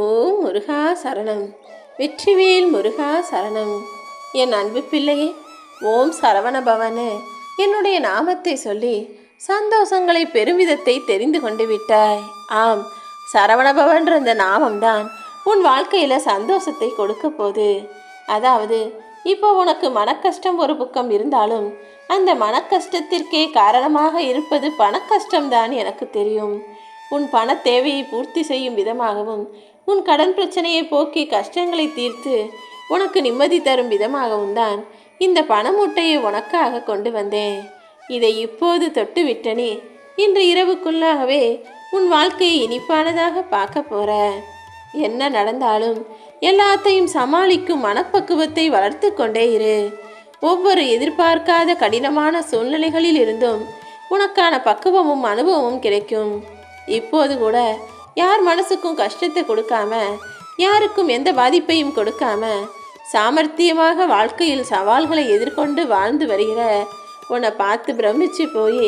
ஓம் முருகா சரணம். வெற்றிவேல் முருகா சரணம். என் அன்பு பிள்ளையே ஓம் சரவண பவனு. என்னுடைய நாமத்தை சொல்லி சந்தோஷங்களை பெருமிதத்தை தெரிந்து கொண்டு விட்டாய். ஆம் சரவணபவன்ற இந்த நாமம்தான் உன் வாழ்க்கையில் சந்தோஷத்தை கொடுக்க போது அதாவது இப்போ உனக்கு மனக்கஷ்டம் ஒரு பக்கம் இருந்தாலும் அந்த மனக்கஷ்டத்திற்கே காரணமாக இருப்பது பணக்கஷ்டம்தான் எனக்கு தெரியும். உன் பண தேவையை பூர்த்தி செய்யும் விதமாகவும் உன் கடன் பிரச்சனையை போக்கி கஷ்டங்களை தீர்த்து உனக்கு நிம்மதி தரும் விதமாகவும் தான் இந்த பணமூட்டையை உனக்காக கொண்டு வந்தேன். இதை இப்போது தொட்டு விட்டனே இன்று இரவுக்குள்ளாகவே உன் வாழ்க்கையை இனிப்பானதாக பார்க்க போற. என்ன நடந்தாலும் எல்லாத்தையும் சமாளிக்கும் மனப்பக்குவத்தை வளர்த்து கொண்டே இரு. ஒவ்வொரு எதிர்பார்க்காத கடினமான சூழ்நிலைகளில் இருந்தும் உனக்கான பக்குவமும் அனுபவமும் கிடைக்கும். இப்போது கூட யார் மனசுக்கும் கஷ்டத்தை கொடுக்காம யாருக்கும் எந்த பாதிப்பையும் கொடுக்காம சாமர்த்தியமாக வாழ்க்கையில் சவால்களை எதிர்கொண்டு வாழ்ந்து வருகிற உன்னை பார்த்து பிரமிச்சு போய்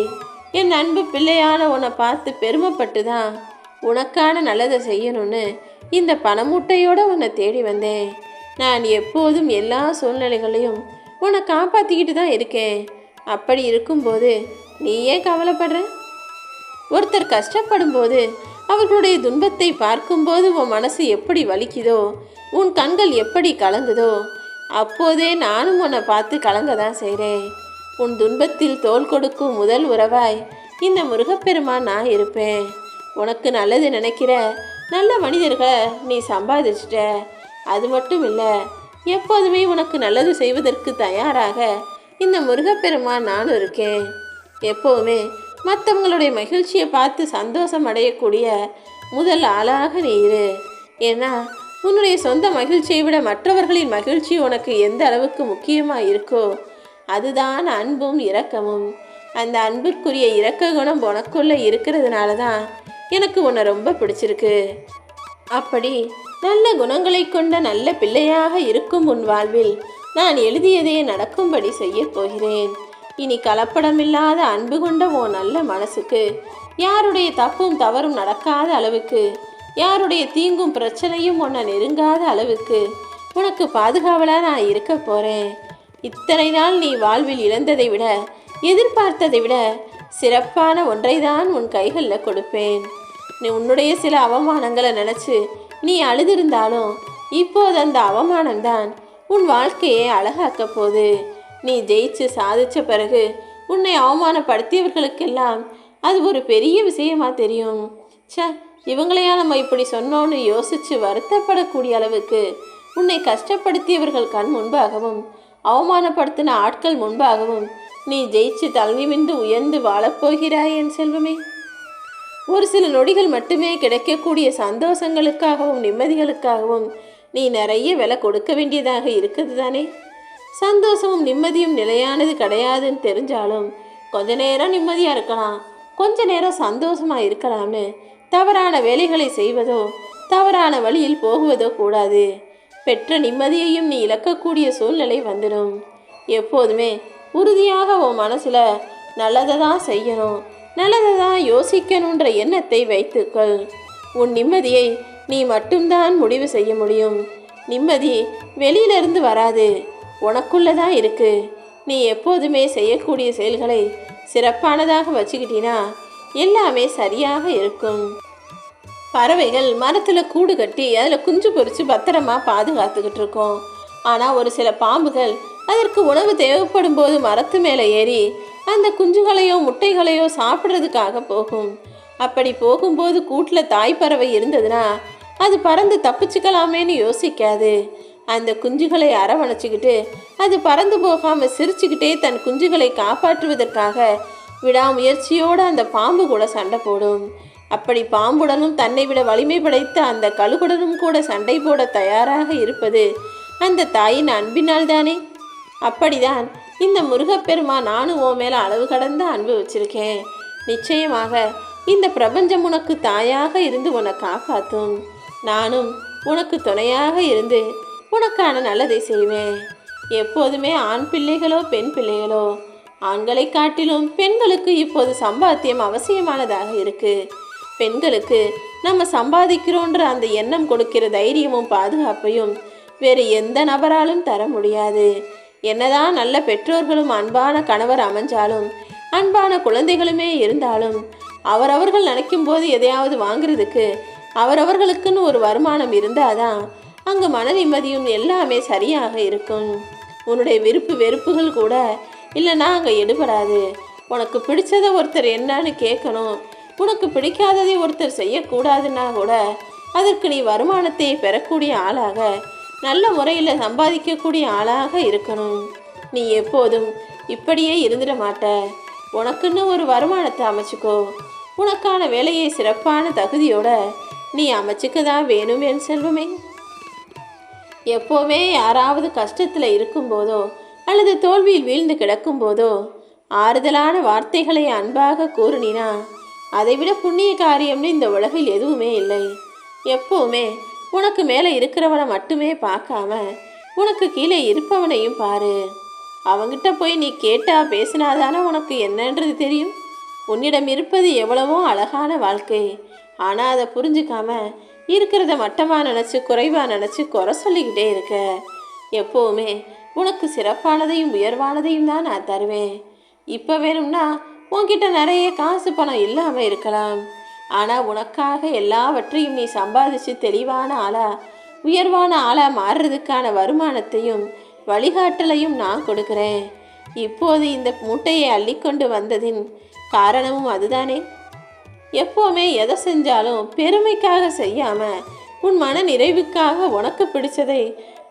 என் அன்பு பிள்ளையான உன்னை பார்த்து பெருமைப்பட்டு தான் உனக்கான நல்லதை செய்யணும்னு இந்த பணமூட்டையோடு உன்னை தேடி வந்தேன். நான் எப்போதும் எல்லா சூழ்நிலைகளையும் உன்னை காப்பாற்றிக்கிட்டு தான் இருக்கேன். அப்படி இருக்கும்போது நீ ஏன் கவலைப்படுற? ஒருத்தர் கஷ்டப்படும் போது அவர்களுடைய துன்பத்தை பார்க்கும்போது உன் மனசு எப்படி வலிக்குதோ உன் கண்கள் எப்படி கலங்குதோ அப்போதே நானும் உன்னை பார்த்து கலங்க தான் செய்கிறேன் உன் துன்பத்தில் தோல் கொடுக்கும் முதல் உறவாய் இந்த முருகப்பெருமான் நான் இருப்பேன். உனக்கு நல்லது நினைக்கிற நல்ல மனிதர்களை நீ சம்பாதிச்சிட்ட. அது மட்டும் இல்லை எப்போதுமே உனக்கு நல்லது செய்வதற்கு தயாராக இந்த முருகப்பெருமான் நானும் இருக்கேன். எப்போவுமே மற்றவங்களுடைய மகிழ்ச்சியை பார்த்து சந்தோஷம் அடையக்கூடிய முதல் ஆளாக நீ இரு. ஏன்னா உன்னுடைய சொந்த மகிழ்ச்சியை விட மற்றவர்களின் மகிழ்ச்சி உனக்கு எந்த அளவுக்கு முக்கியமாக இருக்கோ அதுதான் அன்பும் இரக்கமும். அந்த அன்பிற்குரிய இரக்க குணம் உனக்குள்ளே இருக்கிறதுனால தான் எனக்கு உன்னை ரொம்ப பிடிச்சிருக்கு. அப்படி நல்ல குணங்களை கொண்ட நல்ல பிள்ளையாக இருக்கும் உன் வாழ்வில் நான் எழுதியதே நடக்கும்படி செய்யப் போகிறேன். இனி கலப்படமில்லாத அன்பு கொண்ட ஓ நல்ல மனசுக்கு. யாருடைய தப்பும் தவறும் நடக்காத அளவுக்கு. யாருடைய தீங்கும் பிரச்சனையும் உன்னை நெருங்காத அளவுக்கு. உனக்கு பாதுகாவலாக நான் இருக்க போகிறேன் இத்தனை நாள் நீ வாழ்வில் இழந்ததை விட எதிர்பார்த்ததை விட சிறப்பான ஒன்றை தான் உன் கைகளில் கொடுப்பேன். நீ உன்னுடைய சில அவமானங்களை நினச்சி நீ அழுதிருந்தாலும் இப்போது அந்த அவமானம்தான் உன் வாழ்க்கையை அழகாக்க போகுது. நீ ஜெயிச்சு சாதிச்ச பிறகு உன்னை அவமானப்படுத்தியவர்களுக்கெல்லாம் அது ஒரு பெரிய விஷயமா தெரியும். ச இவங்களையா நம்ம இப்படி சொன்னோன்னு யோசிச்சு வருத்தப்படக்கூடிய அளவுக்கு உன்னை கஷ்டப்படுத்தியவர்கள் கண் முன்பாகவும் அவமானப்படுத்தின ஆட்கள் முன்பாகவும் நீ ஜெயிச்சு தழுவிமின்று உயர்ந்து வாழப்போகிறாய் என் செல்வமே. ஒரு சில நொடிகள் மட்டுமே கிடைக்கக்கூடிய சந்தோஷங்களுக்காகவும் நிம்மதிகளுக்காகவும் நீ நிறைய விலை கொடுக்க வேண்டியதாக இருக்குது தானே? சந்தோஷமும் நிம்மதியும் நிலையானது கிடையாதுன்னு தெரிஞ்சாலும் கொஞ்ச நேரம் நிம்மதியாக இருக்கலாம். கொஞ்ச நேரம் சந்தோஷமாக இருக்கலாம்னு தவறான வேலைகளை செய்வதோ தவறான வழியில் போகுவதோ கூடாது. பெற்ற நிம்மதியையும் நீ இழக்கக்கூடிய சூழ்நிலை வந்துடும். எப்போதுமே உறுதியாக உன் மனசில் நல்லதை தான் செய்யணும் நல்லதை தான் யோசிக்கணுன்ற எண்ணத்தை வைத்துக்கொள். உன் நிம்மதியை நீ மட்டும்தான் முடிவு செய்ய முடியும். நிம்மதி வெளியிலிருந்து வராது. உனக்குள்ளே தான் இருக்கு. நீ எப்போதுமே செய்யக்கூடிய செயல்களை சிறப்பானதாக வச்சுக்கிட்டினா எல்லாமே சரியாக இருக்கும். பறவைகள் மரத்தில் கூடு கட்டி அதில் குஞ்சு பொறிச்சு பத்திரமா பாதுகாத்துக்கிட்டு இருக்கோம். ஆனால் ஒரு சில பாம்புகள் அதற்கு உணவு தேவைப்படும் போது மரத்து மேலே ஏறி அந்த குஞ்சுகளையோ முட்டைகளையோ சாப்பிட்றதுக்காக போகும். அப்படி போகும்போது கூட்டில் தாய் பறவை இருந்ததுன்னா அது பறந்து தப்பிச்சுக்கலாமேன்னு யோசிக்காது. அந்த குஞ்சுகளை அரவணைச்சிக்கிட்டு அது பறந்து போகாமல் சிரிச்சுக்கிட்டே தன் குஞ்சுகளை காப்பாற்றுவதற்காக விடாமுயற்சியோடு அந்த பாம்பு கூட சண்டை போடும். அப்படி பாம்புடனும் தன்னை விட வலிமை படைத்த அந்த கழுகுடனும் கூட சண்டை போட தயாராக இருப்பது அந்த தாயின் அன்பினால் தானே? அப்படிதான் இந்த முருகப்பெருமா நானும் உன் மேலே அளவு கடந்த அன்பு வச்சிருக்கேன். நிச்சயமாக இந்த பிரபஞ்சம் உனக்கு தாயாக இருந்து உன்னை காப்பாற்றும் நானும் உனக்கு துணையாக இருந்து உனக்கான நல்லதை செய்வேன். எப்போதுமே ஆண் பிள்ளைகளோ பெண் பிள்ளைகளோ ஆண்களை காட்டிலும் பெண்களுக்கு இப்போது சம்பாத்தியம் அவசியமானதாக இருக்கு. பெண்களுக்கு நம்ம சம்பாதிக்கிறோன்ற அந்த எண்ணம் கொடுக்கிற தைரியமும் பாதுகாப்பையும் வேறு எந்த நபராலும் தர முடியாது. என்னதான் நல்ல பெற்றோர்களும் அன்பான கணவர் அமைஞ்சாலும் அன்பான குழந்தைகளுமே இருந்தாலும் அவரவர்கள் நினைக்கும் போது எதையாவது வாங்குறதுக்கு அவரவர்களுக்குன்னு ஒரு வருமானம் இருந்தாதான் அங்கே மன நிம்மதியும் எல்லாமே சரியாக இருக்கும். உன்னுடைய விருப்பு வெறுப்புகள் கூட இல்லைன்னா அங்கே எடுபடாது உனக்கு பிடிச்சதை ஒருத்தர் என்னன்னு கேட்கணும். உனக்கு பிடிக்காததை ஒருத்தர் செய்யக்கூடாதுன்னா கூட அதற்கு நீ வருமானத்தை பெறக்கூடிய ஆளாக நல்ல முறையில் சம்பாதிக்கக்கூடிய ஆளாக இருக்கணும். நீ எப்போதும் இப்படியே இருந்துட மாட்ட. உனக்குன்னு ஒரு வருமானத்தை அமைச்சுக்கோ. உனக்கான வேலையை சிறப்பான தகுதியோட நீ அமைச்சுக்க தான் வேணும் என் செல்வமே. எப்போவுமே யாராவது கஷ்டத்தில் இருக்கும்போதோ அல்லது தோல்வியில் வீழ்ந்து கிடக்கும்போதோ ஆறுதலான வார்த்தைகளை அன்பாக கூறினா அதைவிட புண்ணிய காரியம்னு இந்த உலகில் எதுவுமே இல்லை. எப்போவுமே உனக்கு மேலே இருக்கிறவனை மட்டுமே பார்க்காம உனக்கு கீழே இருப்பவனையும் பாரு. அவங்கிட்ட போய் நீ கேட்டா பேசினாதானே உனக்கு என்னன்றது தெரியும்? உன்னிடம் இருப்பது எவ்வளவோ அழகான வாழ்க்கை. ஆனால் அதை புரிஞ்சுக்காம இருக்கிறத மட்டமாக நினச்சி குறைவாக நினச்சி குறை சொல்லிக்கிட்டே இருக்க. எப்போவுமே உனக்கு சிறப்பானதையும் உயர்வானதையும் தான் நான் தருவேன். இப்போ வேணும்னா உன்கிட்ட நிறைய காசு பணம் இல்லாமல் இருக்கலாம். ஆனால் உனக்காக எல்லாவற்றையும் நீ சம்பாதிச்சு தெளிவான ஆளா உயர்வான ஆளாக மாறுறதுக்கான வருமானத்தையும் வழிகாட்டலையும் நான் கொடுக்குறேன். இப்போது இந்த மூட்டையை அள்ளிக்கொண்டு வந்ததின் காரணமும் அதுதானே? எப்போவுமே எதை செஞ்சாலும் பெருமைக்காக செய்யாமல் உன் மன நிறைவுக்காக உனக்கு பிடிச்சதை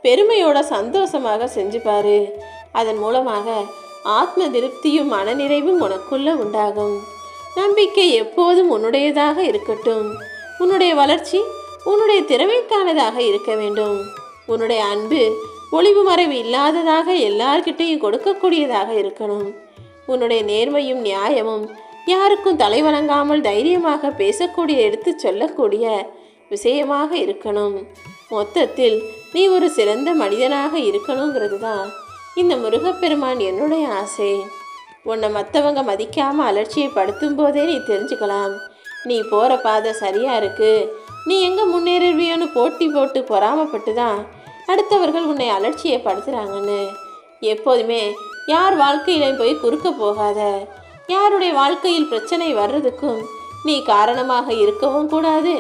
பெருமையோட சந்தோஷமாக செஞ்சு பாரு அதன் மூலமாக ஆத்ம திருப்தியும் மனநிறைவும் உனக்குள்ள உண்டாகும். நம்பிக்கை எப்போதும் உன்னுடையதாக இருக்கட்டும். உன்னுடைய வளர்ச்சி உன்னுடைய திறமைக்கானதாக இருக்க வேண்டும். உன்னுடைய அன்பு ஒளிவு மறைவு இல்லாததாக எல்லார்கிட்டையும் கொடுக்கக்கூடியதாக இருக்கணும். உன்னுடைய நேர்மையும் நியாயமும் யாருக்கும் தலை வணங்காமல் தைரியமாக பேசக்கூடிய எடுத்து சொல்லக்கூடிய விஷயமாக இருக்கணும். மொத்தத்தில் நீ ஒரு சிறந்த மனிதனாக இருக்கணுங்கிறது தான் இந்த முருகப்பெருமான் என்னுடைய ஆசை. உன்னை மற்றவங்க மதிக்காமல் அலட்சியப்படுத்தும் போதே நீ தெரிஞ்சுக்கலாம். நீ போகிற பாதை சரியாக இருக்குது நீ எங்கே முன்னேறுவியோன்னு போட்டி போட்டு பொறாமப்பட்டு தான் அடுத்தவர்கள் உன்னை அலட்சியப்படுத்துகிறாங்கன்னு எப்போதுமே யார் வாழ்க்கையிலையும் போய் குறுக்க போகாத. யாருடைய வாழ்க்கையில் பிரச்சனை வர்றதுக்கும் நீ காரணமாக இருக்கவும் கூடாது.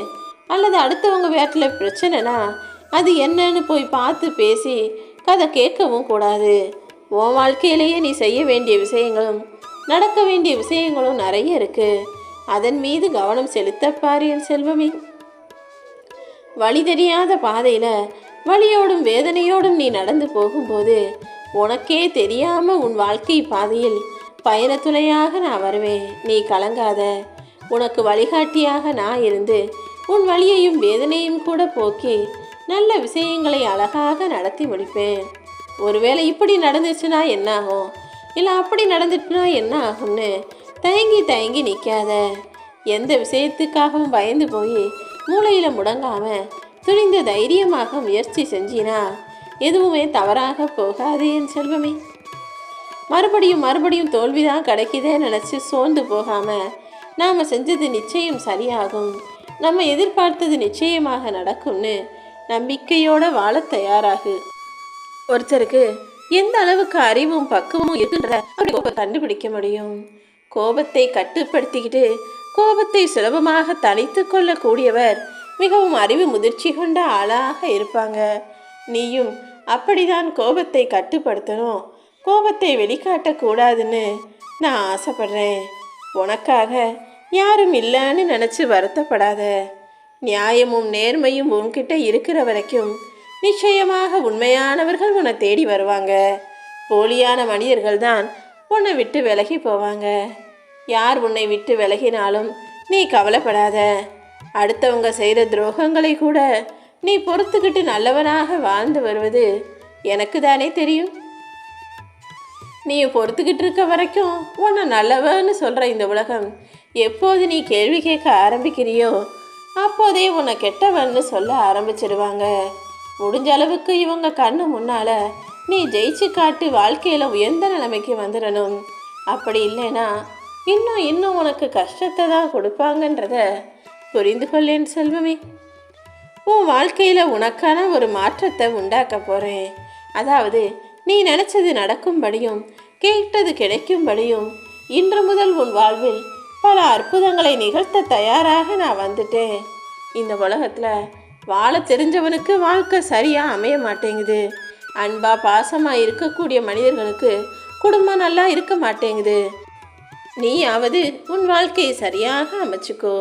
அல்லது அடுத்தவங்க வீட்டில் பிரச்சனைனா அது என்னன்னு போய் பார்த்து பேசி கதை கேட்கவும் கூடாது. உன் வாழ்க்கையிலேயே நீ செய்ய வேண்டிய விஷயங்களும் நடக்க வேண்டிய விஷயங்களும் நிறைய இருக்கு. அதன் மீது கவனம் செலுத்தப்பாரு என் செல்வமே. வழி தெரியாத பாதையில் வழியோடும் வேதனையோடும் நீ நடந்து போகும்போது உனக்கே தெரியாமல் உன் வாழ்க்கை பாதையில் பயணத்துணையாக நான் வருவேன். நீ கலங்காத. உனக்கு வழிகாட்டியாக நான் இருந்து உன் வழியையும் வேதனையும் கூட போக்கி நல்ல விஷயங்களை அழகாக நடத்தி முடிப்பேன். ஒருவேளை இப்படி நடந்துச்சுன்னா என்ன ஆகும் இல்லை அப்படி நடந்துட்டுனா என்ன ஆகும்னு தயங்கி தயங்கி நிற்காத எந்த விஷயத்துக்காகவும் பயந்து போய் மூளையில் முடங்காம துணிந்து தைரியமாக முயற்சி செஞ்சினா எதுவுமே தவறாக போகாது என் செல்வமே. மறுபடியும் மறுபடியும் தோல்விதான் கிடைக்குதே நினச்சி சோர்ந்து போகாமல் நாம் செஞ்சது நிச்சயம் சரியாகும். நம்ம எதிர்பார்த்தது நிச்சயமாக நடக்கும்னு நம்பிக்கையோட வாழ தயாராகு. ஒருத்தருக்கு எந்த அளவுக்கு அறிவும் பக்குவமும் இருக்குன்றத அப்படி கண்டுபிடிக்க முடியும். கோபத்தை கட்டுப்படுத்திக்கிட்டு கோபத்தை சுலபமாக தனித்து கொள்ளக்கூடியவர் மிகவும் அறிவு முதிர்ச்சி கொண்ட ஆளாக இருப்பாங்க. நீயும் அப்படிதான் கோபத்தை கட்டுப்படுத்தணும். கோபத்தை வெளிக்காட்டக்கூடாதுன்னு நான் ஆசைப்படுறேன். உனக்காக யாரும் இல்லைன்னு நினச்சி வருத்தப்படாத. நியாயமும் நேர்மையும் உன்கிட்ட இருக்கிற வரைக்கும் நிச்சயமாக உண்மையானவர்கள் உன்னை தேடி வருவாங்க. போலியான மனிதர்கள் தான் உன்னை விட்டு விலகி போவாங்க. யார் உன்னை விட்டு விலகினாலும் நீ கவலைப்படாத. அடுத்தவங்க செய்கிற துரோகங்களை கூட நீ பொறுத்துக்கிட்டு நல்லவனாக வாழ்ந்து வருவது எனக்கு தானே தெரியும். நீ பொறுத்துக்கிட்டு இருக்க வரைக்கும் உன்னை நல்லவன்னு சொல்கிற இந்த உலகம். எப்போது நீ கேள்வி கேட்க ஆரம்பிக்கிறியோ அப்போதே உன்னை கெட்டவன்னு சொல்ல ஆரம்பிச்சிடுவாங்க முடிஞ்ச அளவுக்கு இவங்க கண்ணு முன்னால் நீ ஜெயிச்சு காட்டு வாழ்க்கையில் உயர்ந்த நிலைமைக்கு வந்துடணும் அப்படி இல்லைன்னா இன்னும் இன்னும் உனக்கு கஷ்டத்தை தான் கொடுப்பாங்கன்றத புரிந்து கொள்ளேன் செல்வமே. உன் வாழ்க்கையில் உனக்கான ஒரு மாற்றத்தை உண்டாக்க போகிறேன் அதாவது நீ நினச்சது நடக்கும்படியும் கேட்டது கிடைக்கும்படியும் இன்று முதல் உன் வாழ்வில் பல அற்புதங்களை நிகழ்த்த தயாராக நான் வந்துட்டேன். இந்த உலகத்தில் வாழ தெரிஞ்சவனுக்கு வாழ்க்கை சரியாக அமைய மாட்டேங்குது. அன்பா பாசமாக இருக்கக்கூடிய மனிதர்களுக்கு குடும்பம் நல்லா இருக்க மாட்டேங்குது. நீயாவது உன் வாழ்க்கையை சரியாக அமைச்சுக்கோ.